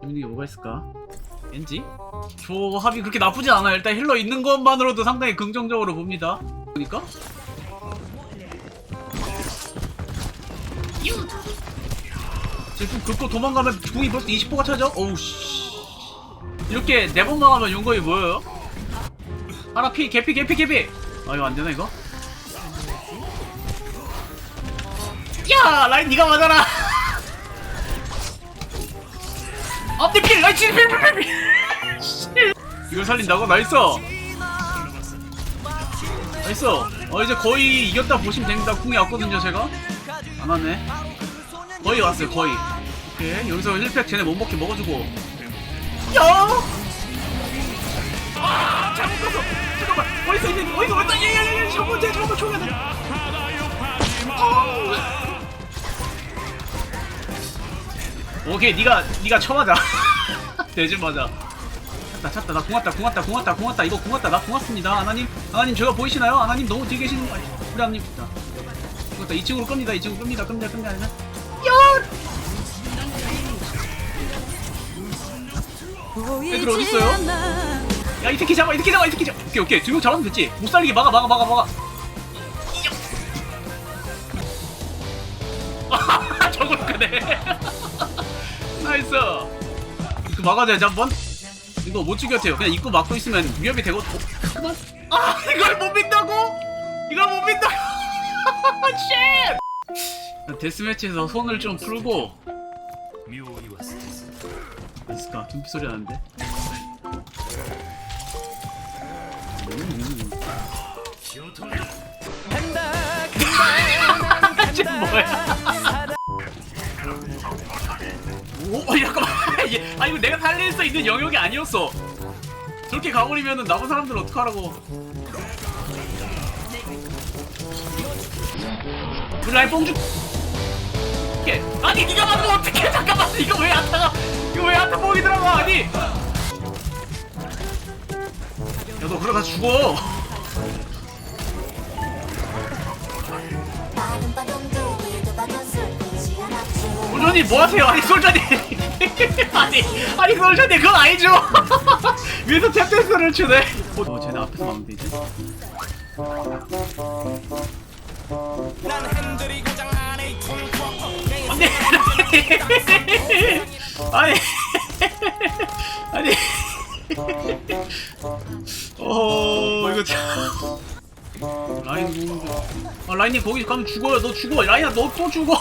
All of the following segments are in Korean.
재밌는 게 뭐가 있을까? 왠지? 저 합이 그렇게 나쁘지 않아요. 일단 힐러 있는 것만으로도 상당히 긍정적으로 봅니다. 보니까? 지금 긁고 도망가면 궁이 벌써 20%가 차죠? 어우 씨 이렇게 네번 망하면 용거이 뭐예요? 하나 피 개피 개피 개피 아 이거 안되나 이거? 야 라인 니가 맞아라. 앞뒤 필 라인 필 필, 필, 필. 이걸 살린다고? 나이스. 나이스. 어 이제 거의 이겼다 보시면 됩니다. 궁이 왔거든요 제가. 안 왔네. 거의 왔어요 거의. 오케이. 여기서 1팩 쟤네 못 먹게 먹어주고. 야! 아 잘못 갔어. 잠깐만. 어디서 있는 어디서 왔다. 야야야야 저번 쟤 저번 총해 오케이 니가 니가 쳐맞아 대신 맞아. 찼다 찼다 나 궁왔다 궁왔다 궁왔다 궁왔다. 이거 궁왔다 나 궁왔습니다. 아나님 아나님 제가 보이시나요? 아나님 너무 뒤에 계시는 거 아니 우리 아나님 자 궁왔다 2층으로 끕니다 2층으로 끕니다 끕니다 끕니다. 아니면? 애들 어딨어요? 야이 새끼 잡아 이 새끼 잡아 이 새끼 잡아. 오케이 오케이. 두 명 잡으면 됐지? 못 살리게 막아 막아 막아 막아. 저걸 끄네 나이스 이거 막아줘야지 한번? 이거 못 죽였대요. 그냥 입구 막고 있으면 위협이 되고 어, 아 이걸 못 민다고? 이걸 못 민다고 쉣 데스매치에서 손을 좀 풀고. 있을까? 둠피 소리 나는데? 음. 지금 뭐야? 오, 어, 잠깐만. 얘, 아 이거 내가 살릴 수 있는 영역이 아니었어. 저렇게 가버리면은 남은 사람들 어떡하라고? 블라이 뽕주. 게 아니 네가 맞으면 어떡해? 잠깐만. 이거 왜 아타가? 이거 왜 아타 뽕이 들어가? 아니. 야 너 그러다 죽어. 솔전이 뭐 하세요? 아니 솔전이 아니 아니 솔전이 그건 아니죠. 위에서 탭댄스를 추네. 어 쟤네 앞에서 막으면 되지 안돼 아니. 아니. 어 이거 참. 라인 공아 라인이 거기 가면 죽어요. 너 죽어. 라인아 너 또 죽어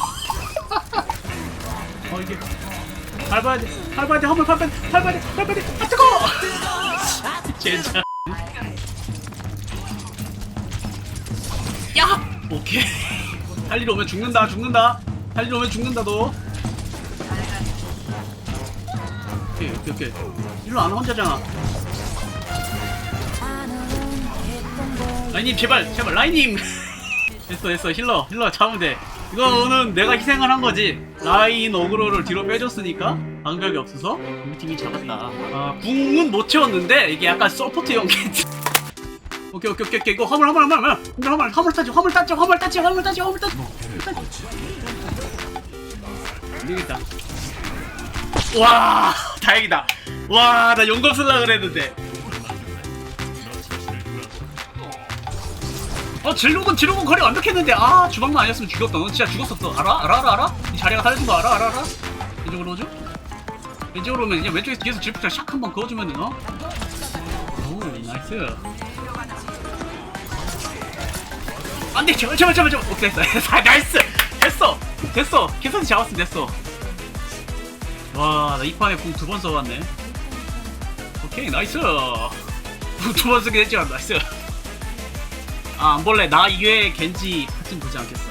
어 이게. 밟아야 돼 밟아야 돼 화물 밟아야 돼 밟아야 돼 밟아야! 돼아 뜨거워 진짜 야 오케이. 할일 오면 죽는다 죽는다. 할일 오면 죽는다 너. 오케이 오케이 오케이. 일로 안 혼자잖아. 라인님 제발 제발 라인님! 됐어 됐어. 힐러 힐러 잡으면 돼 이거는 내가 희생을 한 거지. 라인 어그로를 뒤로 빼줬으니까 방벽이 없어서 우리 팀이 잡았다. 아 궁은 못 채웠는데 이게 약간 서포트 연계지. 오케이 오케이 오케이 오케이. 이거 화물 화물 화물 화물. 화물 화물. 화물 따지 화물 따지 화물 따지 화물 따지 화물 따지. 안되겠다. 와 다행이다. 와 나 용검 쓸라 그랬는데 어 질록은 질록은 거리 완벽했는데 아 주방만 아니었으면 죽였다. 너 진짜 죽었었어. 알아? 알아 알아 알아? 이 자리가 살려준 거 알아 알아 알아? 왼쪽으로 오죠? 왼쪽으로 오면 그냥 왼쪽에서 뒤에서 질풍차 샥 한번 그어주면은 어? 오 나이스. 안돼 제발 제발 제발 오케이 됐어. 나이스. 됐어. 됐어. 캐서디 잡았으면 됐어. 와나 이 판에 궁 두 번 써봤네. 오케이 나이스. 두번 쓰긴 했지만 나이스 아 안 볼래 나 이외에 겐지 파쯤 보지 않겠어